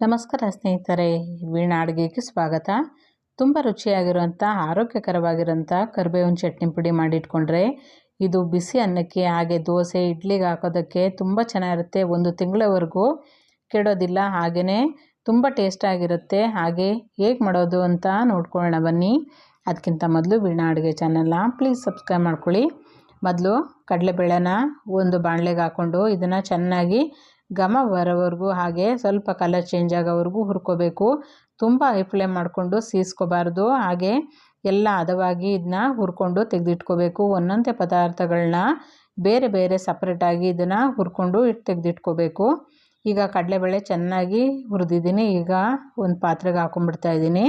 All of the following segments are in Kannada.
ನಮಸ್ಕಾರ ಸ್ನೇಹಿತರೆ, ವೀಣಾ ಅಡುಗೆಗೆ ಸ್ವಾಗತ. ತುಂಬ ರುಚಿಯಾಗಿರುವಂಥ, ಆರೋಗ್ಯಕರವಾಗಿರುವಂಥ ಕರಿಬೇವಿನ ಚಟ್ನಿ ಪುಡಿ ಮಾಡಿಟ್ಕೊಂಡ್ರೆ ಇದು ಬಿಸಿ ಅನ್ನಕ್ಕೆ, ಹಾಗೆ ದೋಸೆ, ಇಡ್ಲಿಗೆ ಹಾಕೋದಕ್ಕೆ ತುಂಬ ಚೆನ್ನಾಗಿರುತ್ತೆ. ಒಂದು ತಿಂಗಳವರೆಗೂ ಕೆಡೋದಿಲ್ಲ ಹಾಗೆಯೇ ತುಂಬ ಟೇಸ್ಟಾಗಿರುತ್ತೆ. ಹಾಗೆ ಹೇಗೆ ಮಾಡೋದು ಅಂತ ನೋಡ್ಕೊಳ್ಳೋಣ ಬನ್ನಿ. ಅದಕ್ಕಿಂತ ಮೊದಲು ವೀಣಾ ಅಡುಗೆ ಚಾನಲ್ನ ಪ್ಲೀಸ್ ಸಬ್ಸ್ಕ್ರೈಬ್ ಮಾಡ್ಕೊಳ್ಳಿ. ಮೊದಲು ಕಡಲೆಬೇಳೆನ ಒಂದು ಬಾಣಲೆಗೆ ಹಾಕ್ಕೊಂಡು ಇದನ್ನು ಚೆನ್ನಾಗಿ ಘಮ ಬರೋವರೆಗೂ ಹಾಗೆ ಸ್ವಲ್ಪ ಕಲರ್ ಚೇಂಜ್ ಆಗೋವರೆಗೂ ಹುರ್ಕೋಬೇಕು. ತುಂಬ ಹೈ ಫ್ಲೇಮ್ ಮಾಡಿಕೊಂಡು ಸೀಸ್ಕೋಬಾರ್ದು. ಹಾಗೆ ಎಲ್ಲ ಹದವಾಗಿ ಇದನ್ನ ಹುರ್ಕೊಂಡು ತೆಗೆದಿಟ್ಕೋಬೇಕು. ಒಂದೊಂದೇ ಪದಾರ್ಥಗಳನ್ನ ಬೇರೆ ಬೇರೆ ಸಪ್ರೇಟಾಗಿ ಇದನ್ನು ಹುರ್ಕೊಂಡು ಇಟ್ಟು ತೆಗೆದಿಟ್ಕೋಬೇಕು. ಈಗ ಕಡಲೆಬೇಳೆ ಚೆನ್ನಾಗಿ ಹುರಿದಿದ್ದೀನಿ. ಈಗ ಒಂದು ಪಾತ್ರೆಗೆ ಹಾಕೊಂಡ್ಬಿಡ್ತಾ ಇದ್ದೀನಿ.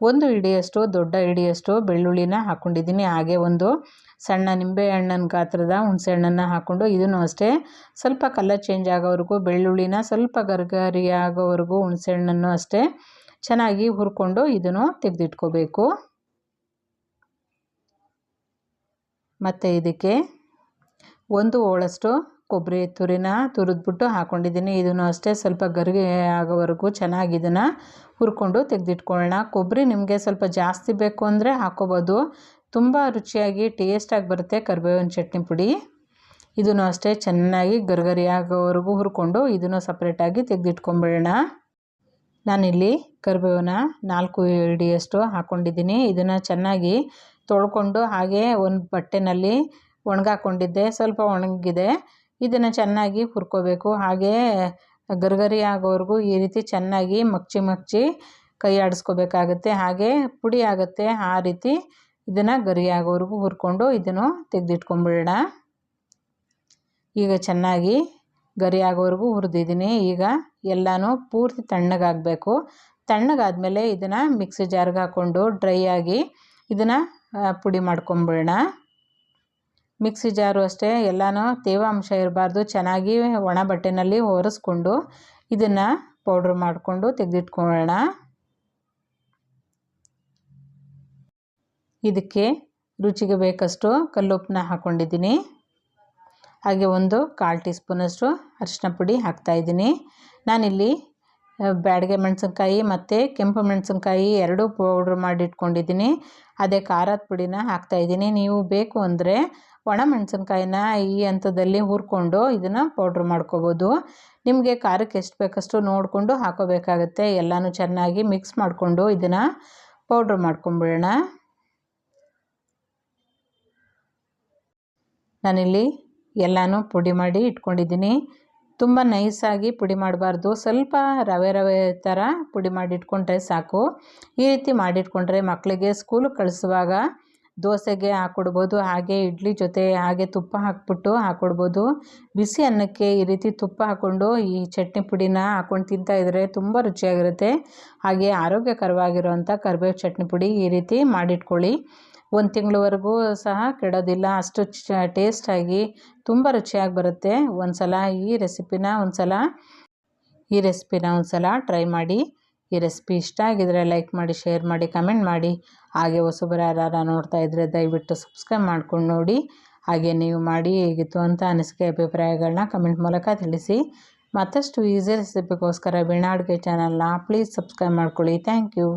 ಒಂದು ಹಿಡಿಯಷ್ಟು, ದೊಡ್ಡ ಹಿಡಿಯಷ್ಟು ಬೆಳ್ಳುಳ್ಳಿನ ಹಾಕ್ಕೊಂಡಿದ್ದೀನಿ ಹಾಗೆ ಒಂದು ಸಣ್ಣ ನಿಂಬೆ ಹಣ್ಣಿನ ಗಾತ್ರದ ಹುಣಸೆ ಹಣ್ಣನ್ನು ಹಾಕ್ಕೊಂಡು ಇದನ್ನು ಅಷ್ಟೇ ಸ್ವಲ್ಪ ಕಲರ್ ಚೇಂಜ್ ಆಗೋವರೆಗೂ, ಬೆಳ್ಳುಳ್ಳಿನ ಸ್ವಲ್ಪ ಗರ್ಗರಿ ಆಗೋವರೆಗೂ ಹುಣಸೆ ಹಣ್ಣನ್ನು ಅಷ್ಟೇ ಚೆನ್ನಾಗಿ ಹುರ್ಕೊಂಡು ಇದನ್ನು ತೆಗೆದಿಟ್ಕೋಬೇಕು. ಮತ್ತು ಇದಕ್ಕೆ ಒಂದು ಹೋಳಷ್ಟು ಕೊಬ್ಬರಿ ತುರಿನ ತುರಿದ್ಬಿಟ್ಟು ಹಾಕ್ಕೊಂಡಿದ್ದೀನಿ ಇದನ್ನು ಅಷ್ಟೇ ಸ್ವಲ್ಪ ಗರಿಗೆ ಆಗೋವರೆಗೂ ಚೆನ್ನಾಗಿ ಇದನ್ನು ಹುರ್ಕೊಂಡು ತೆಗೆದಿಟ್ಕೊಳ್ಳೋಣ. ಕೊಬ್ಬರಿ ನಿಮಗೆ ಸ್ವಲ್ಪ ಜಾಸ್ತಿ ಬೇಕು ಅಂದರೆ ಹಾಕ್ಕೋಬೋದು ತುಂಬ ರುಚಿಯಾಗಿ ಟೇಸ್ಟಾಗಿ ಬರುತ್ತೆ ಕರಿಬೇವಿನ ಚಟ್ನಿ ಪುಡಿ. ಇದನ್ನು ಅಷ್ಟೇ ಚೆನ್ನಾಗಿ ಗರ್ಗರಿ ಆಗೋವರೆಗೂ ಹುರ್ಕೊಂಡು ಇದನ್ನು ಸಪ್ರೇಟಾಗಿ ತೆಗೆದಿಟ್ಕೊಂಬಿಡೋಣ. ನಾನಿಲ್ಲಿ ಕರಿಬೇವನ್ನ ನಾಲ್ಕು ಇಡಿಯಷ್ಟು ಹಾಕ್ಕೊಂಡಿದ್ದೀನಿ ಇದನ್ನು ಚೆನ್ನಾಗಿ ತೊಳ್ಕೊಂಡು ಹಾಗೆ ಒಂದು ಬಟ್ಟೆನಲ್ಲಿ ಒಣಗಾಕೊಂಡಿದ್ದೆ. ಸ್ವಲ್ಪ ಒಣಗಿದೆ. ಇದನ್ನು ಚೆನ್ನಾಗಿ ಹುರ್ಕೋಬೇಕು. ಹಾಗೇ ಗರ್ಗರಿ ಆಗೋವರೆಗೂ ಈ ರೀತಿ ಚೆನ್ನಾಗಿ ಮಗ್ಚಿ ಮಗ್ಚಿ ಕೈ ಆಡಿಸ್ಕೋಬೇಕಾಗತ್ತೆ. ಹಾಗೆ ಪುಡಿ ಆಗುತ್ತೆ. ಆ ರೀತಿ ಇದನ್ನು ಗರಿ ಆಗೋವರೆಗೂ ಹುರ್ಕೊಂಡು ಇದನ್ನು ತೆಗೆದಿಟ್ಕೊಂಬಿಡೋಣ. ಈಗ ಚೆನ್ನಾಗಿ ಗರಿ ಆಗೋವರೆಗೂ ಹುರಿದಿದ್ದೀನಿ. ಈಗ ಎಲ್ಲನೂ ಪೂರ್ತಿ ತಣ್ಣಗಾಗಬೇಕು. ತಣ್ಣಗಾದಮೇಲೆ ಇದನ್ನು ಮಿಕ್ಸಿ ಜಾರ್ಗೆ ಹಾಕ್ಕೊಂಡು ಡ್ರೈ ಆಗಿ ಇದನ್ನು ಪುಡಿ ಮಾಡ್ಕೊಂಬಿಡೋಣ. ಮಿಕ್ಸಿ ಜಾರು ಅಷ್ಟೇ, ಎಲ್ಲನೂ ತೇವಾಂಶ ಇರಬಾರ್ದು. ಚೆನ್ನಾಗಿ ಒಣ ಬಟ್ಟೆನಲ್ಲಿ ಒರೆಸ್ಕೊಂಡು ಇದನ್ನು ಪೌಡ್ರ್ ಮಾಡಿಕೊಂಡು ತೆಗೆದಿಟ್ಕೊಳ್ಳೋಣ. ಇದಕ್ಕೆ ರುಚಿಗೆ ಬೇಕಷ್ಟು ಕಲ್ಲುಪ್ಪನ್ನ ಹಾಕ್ಕೊಂಡಿದ್ದೀನಿ ಹಾಗೆ ಒಂದು ಕಾಲು ಟೀ ಸ್ಪೂನಷ್ಟು ಅರಿಶಿನ ಪುಡಿ ಹಾಕ್ತಾಯಿದ್ದೀನಿ ನಾನಿಲ್ಲಿ ಬ್ಯಾಡಗೆ ಮೆಣಸಿನ್ಕಾಯಿ ಮತ್ತು ಕೆಂಪು ಮೆಣಸಿನ್ಕಾಯಿ ಎರಡೂ ಪೌಡ್ರ್ ಮಾಡಿಟ್ಕೊಂಡಿದ್ದೀನಿ ಅದೇ ಖಾರದ ಪುಡಿನ ಹಾಕ್ತಾಯಿದ್ದೀನಿ ನೀವು ಬೇಕು ಅಂದರೆ ಒಣ ಮೆಣಸಿನ್ಕಾಯಿನ ಈ ಹಂತದಲ್ಲಿ ಹುರ್ಕೊಂಡು ಇದನ್ನು ಪೌಡ್ರ್ ಮಾಡ್ಕೋಬೋದು. ನಿಮಗೆ ಖಾರಕ್ಕೆ ಎಷ್ಟು ಬೇಕಷ್ಟು ನೋಡಿಕೊಂಡು ಹಾಕೋಬೇಕಾಗತ್ತೆ. ಎಲ್ಲನೂ ಚೆನ್ನಾಗಿ ಮಿಕ್ಸ್ ಮಾಡಿಕೊಂಡು ಇದನ್ನು ಪೌಡ್ರ್ ಮಾಡ್ಕೊಂಬಿಡೋಣ. ನಾನಿಲ್ಲಿ ಎಲ್ಲನೂ ಪುಡಿ ಮಾಡಿ ಇಟ್ಕೊಂಡಿದ್ದೀನಿ. ತುಂಬ ನೈಸಾಗಿ ಪುಡಿ ಮಾಡಬಾರ್ದು. ಸ್ವಲ್ಪ ರವೆ ರವೆ ಥರ ಪುಡಿ ಮಾಡಿಟ್ಕೊಂಡ್ರೆ ಸಾಕು. ಈ ರೀತಿ ಮಾಡಿಟ್ಕೊಂಡ್ರೆ ಮಕ್ಕಳಿಗೆ ಸ್ಕೂಲಿಗೆ ಕಳಿಸುವಾಗ ದೋಸೆಗೆ ಹಾಕ್ಕೊಡ್ಬೋದು ಹಾಗೆ ಇಡ್ಲಿ ಜೊತೆ ಹಾಗೆ ತುಪ್ಪ ಹಾಕ್ಬಿಟ್ಟು ಹಾಕ್ಕೊಡ್ಬೋದು ಬಿಸಿ ಅನ್ನಕ್ಕೆ ಈ ರೀತಿ ತುಪ್ಪ ಹಾಕ್ಕೊಂಡು ಈ ಚಟ್ನಿ ಪುಡಿನ ಹಾಕ್ಕೊಂಡು ತಿಂತಾಯಿದ್ರೆ ತುಂಬ ರುಚಿಯಾಗಿರುತ್ತೆ. ಹಾಗೆ ಆರೋಗ್ಯಕರವಾಗಿರುವಂಥ ಕರಿಬೇವು ಚಟ್ನಿ ಪುಡಿ ಈ ರೀತಿ ಮಾಡಿಟ್ಕೊಳ್ಳಿ. ಒಂದು ತಿಂಗಳವರೆಗೂ ಸಹ ಕೆಡೋದಿಲ್ಲ. ಅಷ್ಟು ಚ, ಟೇಸ್ಟಾಗಿ ತುಂಬ ರುಚಿಯಾಗಿ ಬರುತ್ತೆ. ಒಂದು ಸಲ ಈ ರೆಸಿಪಿನ ಒಂದು ಸಲ ಈ ರೆಸಿಪಿನ ಒಂದು ಸಲ ಟ್ರೈ ಮಾಡಿ. ಈ ರೆಸಿಪಿ ಇಷ್ಟ ಆಗಿದರೆ ಲೈಕ್ ಮಾಡಿ, ಶೇರ್ ಮಾಡಿ, ಕಮೆಂಟ್ ಮಾಡಿ. ಹಾಗೆ ಹೊಸಬರ ಯಾರು ನೋಡ್ತಾ ಇದ್ದರೆ ದಯವಿಟ್ಟು ಸಬ್ಸ್ಕ್ರೈಬ್ ಮಾಡ್ಕೊಂಡು ನೋಡಿ. ಹಾಗೆ ನೀವು ಮಾಡಿ ಹೇಗಿತ್ತು ಅಂತ ಅನಿಸಿಕೆ, ಅಭಿಪ್ರಾಯಗಳನ್ನ ಕಮೆಂಟ್ ಮೂಲಕ ತಿಳಿಸಿ. ಮತ್ತಷ್ಟು ಈಸಿ ರೆಸಿಪಿಗೋಸ್ಕರ ವೀಣಾ ಅಡುಗೆ ಚಾನಲ್ನ ಪ್ಲೀಸ್ ಸಬ್ಸ್ಕ್ರೈಬ್ ಮಾಡ್ಕೊಳ್ಳಿ. Thank you